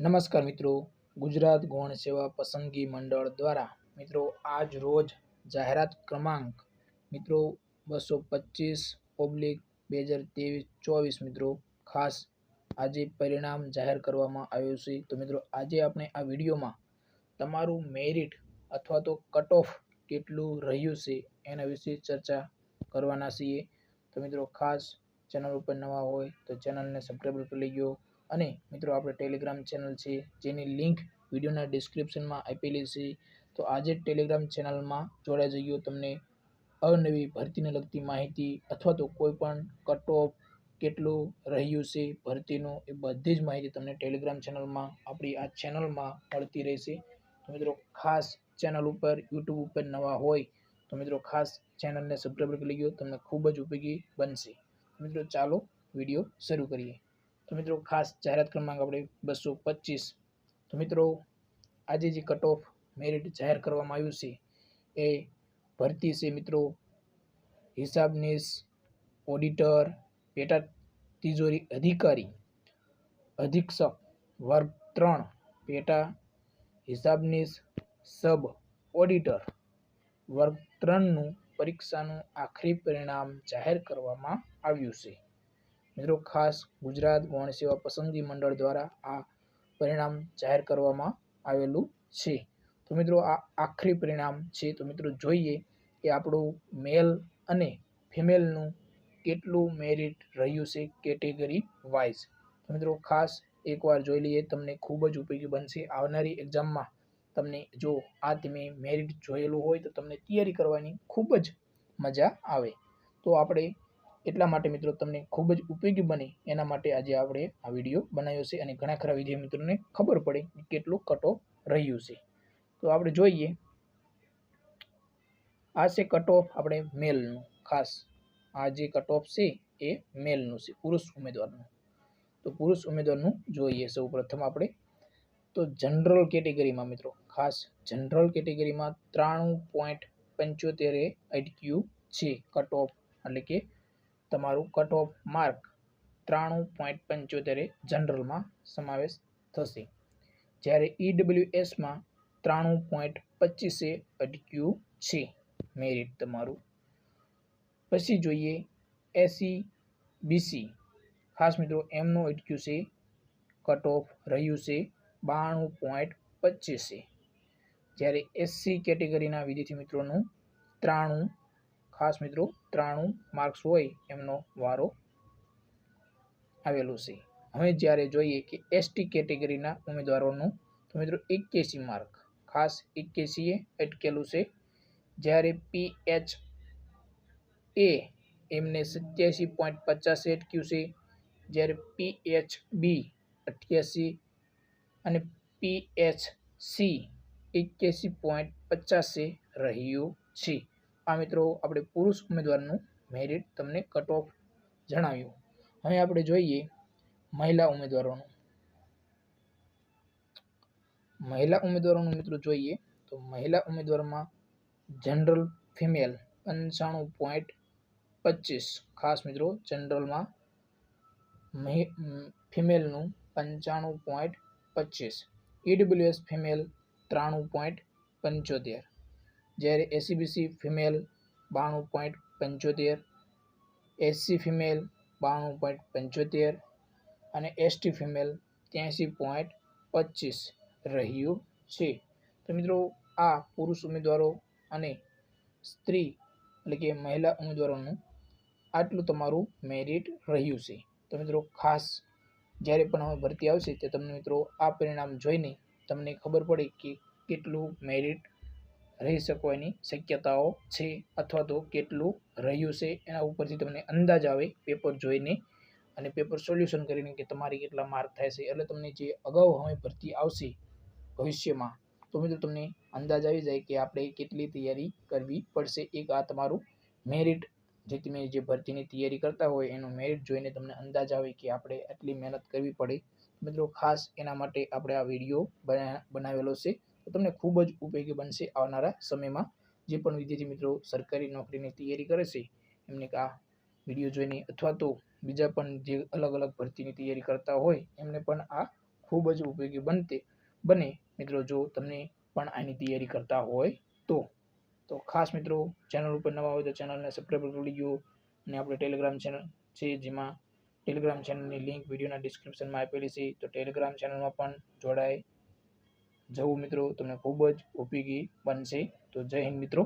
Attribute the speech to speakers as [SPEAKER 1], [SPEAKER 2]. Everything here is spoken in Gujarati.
[SPEAKER 1] નમસ્કાર મિત્રો. ગુજરાત ગૌણ સેવા પસંદગી મંડળ દ્વારા મિત્રો આજ રોજ જાહેરાત ક્રમાંક મિત્રો બસો પચીસ ઓબ્લિક બે હજાર ત્રેવીસ ચોવીસ મિત્રો. ખાસ આજે પરિણામ જાહેર કરવામાં આવ્યું છે. તો મિત્રો આજે આપણે આ વિડીયોમાં તમારું મેરિટ અથવા તો કટ ઓફ કેટલું રહ્યું છે એના વિશે ચર્ચા કરવાના છીએ. તો મિત્રો ખાસ ચેનલ ઉપર નવા હોય તો ચેનલને સબસ્ક્રાઈબ કરી લેજો. અને મિત્રો આપણે ટેલિગ્રામ ચેનલ છે, જેની લિંક વિડીયોના ડિસ્ક્રિપ્શનમાં આપેલી છે, તો આજે ટેલિગ્રામ ચેનલમાં જોડાઈ જઈએ તમને અવનવી ભરતીને લગતી માહિતી અથવા તો કોઈ પણ કટ ઓફ કેટલું રહ્યું છે, ભરતીનું એ બધી જ માહિતી તમને ટેલિગ્રામ ચેનલમાં આપણી આ ચેનલમાં મળતી રહેશે. તો મિત્રો ખાસ ચેનલ ઉપર યુટ્યુબ ઉપર નવા હોય, તો મિત્રો ખાસ ચેનલને સબસ્ક્રાઈબ કરી લેજો, તમને ખૂબ જ ઉપયોગી બનશે. મિત્રો ચાલો વીડિયો શરૂ કરીએ. તો મિત્રો ખાસ જાહેરાત ક્રમાંક આપણે બસો પચીસ. તો મિત્રો, આજે જે કટ ઓફ મેરિટ જાહેર કરવામાં આવ્યું છે, એ ભરતી છે મિત્રો હિસાબનીસ ઓડિટર પેટા તિજોરી અધિકારી, અધિક્ષક, વર્ગ ત્રણ, પેટા હિસાબનીસ સબ ઓડિટર વર્ગ ત્રણનું પરીક્ષાનું આખરી પરિણામ જાહેર કરવામાં આવ્યું છે. મિત્રો, ખાસ ગુજરાત ગૌણ સેવા પસંદગી મંડળ દ્વારા આ પરિણામ જાહેર કરવામાં આવેલું છે. તો મિત્રો, આ આખરી પરિણામ છે. તો મિત્રો, જોઈએ કે આપણું મેલ અને ફિમેલનું કેટલું મેરિટ રહ્યું છે કેટેગરી વાઇઝ. તો મિત્રો, ખાસ એકવાર જોઈ લઈએ, તમને ખૂબ જ ઉપયોગી બનશે. આવનારી એક્ઝામમાં તમને જો આ તમે મેરિટ જોયેલું હોય, તો તમને તૈયારી કરવાની ખૂબ જ મજા આવે. તો આપણે એટલા માટે મિત્રો તમને ખૂબ જ ઉપયોગી બને એના માટે આજે આપણે આ વીડિયો બનાવ્યો છે અને ઘણા ખરા વિદ્યાર્થી મિત્રોને ખબર પડે કે કેટલું કટ રહ્યું છે. તો આપણે જોઈએ. આ છે કટ ઓફ આપણે મેલનું. ખાસ આ જે કટ ઓફ છે એ મેલનું છે, પુરુષ ઉમેદવારનું. તો પુરુષ ઉમેદવારનું જોઈએ સૌ પ્રથમ આપણે. તો જનરલ કેટેગરીમાં મિત્રો, ખાસ જનરલ કેટેગરીમાં ત્રાણું પોઈન્ટ પંચોતેરે અટક્યું છે કટ ઓફ. એટલે કે તમારું કટ ઓફ માર્ક ત્રાણું પોઈન્ટ પંચોતેરે જનરલમાં સમાવેશ થશે. જ્યારે ઈડબ્લ્યુએસમાં ત્રાણું પોઈન્ટ પચીસે અટક્યું છે. મેરિટ તમારું. પછી જોઈએ એસી બીસી ખાસ મિત્રો, એમનું અટક્યું છે કટ ઓફ રહ્યું છે, બાણું પોઈન્ટ પચીસે જ્યારે એસસી કેટેગરીના વિદ્યાર્થી મિત્રોનું ત્રાણું ખાસ મિત્રો, ત્રાણું માર્ક્સ હોય એમનો વારો આવેલું છે. હવે જ્યારે જોઈએ કે એસટી કેટેગરીના ઉમેદવારોનું, તો મિત્રો એક્યાસી માર્ક ખાસ એક્યાસીએ અટકેલું છે. જ્યારે પી એચ એ એમને સત્યાસી પોઈન્ટ પચાસ અટક્યું છે. જ્યારે પી એચ બી અઠ્યાસી અને પી એચ સી એક્યાસી પોઈન્ટ પચાસે રહ્યું છે. આ મિત્રો આપણે પુરુષ ઉમેદવારનું મેરિટ તમને કટ ઓફ જણાવ્યું. હવે આપણે જોઈએ મહિલા ઉમેદવારોનું. મહિલા ઉમેદવારોનું મિત્રો જોઈએ તો મહિલા ઉમેદવારમાં જનરલ ફિમેલ પંચાણું પોઈન્ટ પચીસ. ખાસ મિત્રો જનરલમાં ફિમેલનું પંચાણું પોઈન્ટ પચીસ. ઈડબ્લ્યુએસ ફિમેલ ત્રાણું પોઈન્ટ પંચોતેર. જ્યારે એસીબીસી ફિમેલ બાણું પોઈન્ટ પંચોતેર એસસી ફિમેલ બાણું પોઈન્ટ પંચોતેર અને એસટી ફિમેલ ત્યાંસી પોઈન્ટ પચીસ રહ્યું છે. તો મિત્રો, આ પુરુષ ઉમેદવારો અને સ્ત્રી એટલે કે મહિલા ઉમેદવારોનું આટલું તમારું મેરિટ રહ્યું છે. તો મિત્રો, ખાસ જ્યારે પણ હવે ભરતી આવશે, તે તમને મિત્રો, આ પરિણામ જોઈને તમને ખબર પડે કે કેટલું મેરિટ રહી શકવાની શક્યતાઓ છે અથવા તો કેટલું રહ્યું છે એના ઉપરથી તમને અંદાજ આવે પેપર જોઈને અને પેપર સોલ્યુશન કરીને કે તમારી કેટલા માર્ક થાય છે. એટલે તમને જે અગાઉ હવે ભરતી આવશે ભવિષ્યમાં, તો મિત્રો તમને અંદાજ આવી જાય કે આપણે કેટલી તૈયારી કરવી પડશે. એક આ તમારું મેરિટ જે તમે જે ભરતીની તૈયારી કરતા હોય એનું મેરિટ જોઈને તમને અંદાજ આવે કે આપણે આટલી મહેનત કરવી પડે. મિત્રો ખાસ એના માટે આપણે આ વીડિયો બનાવેલો છે. તમને ખૂબ જ ઉપયોગી બનશે આવનારા સમયમાં. જે પણ વિદ્યાર્થી મિત્રો સરકારી નોકરીની તૈયારી કરે છે, એમને આ વીડિયો જોઈને અથવા તો બીજા પણ જે અલગ અલગ ભરતીની તૈયારી કરતા હોય, એમને પણ આ ખૂબ જ ઉપયોગી બનતે બને. મિત્રો, જો તમને પણ આની તૈયારી કરતા હોય તો તો ખાસ મિત્રો, ચેનલ ઉપર નવા હોય તો ચેનલને સબસ્ક્રાઈબ કરી લેજો અને આપણે ટેલિગ્રામ ચેનલ છે, જેમાં ટેલિગ્રામ ચેનલની લિંક વિડીયોના ડિસ્ક્રિપ્શનમાં આપેલી છે, તો ટેલિગ્રામ ચેનલમાં પણ જોડાય જવું મિત્રો તમને ખૂબ જ ઉપયોગી બનશે. તો જય હિન્દ મિત્રો.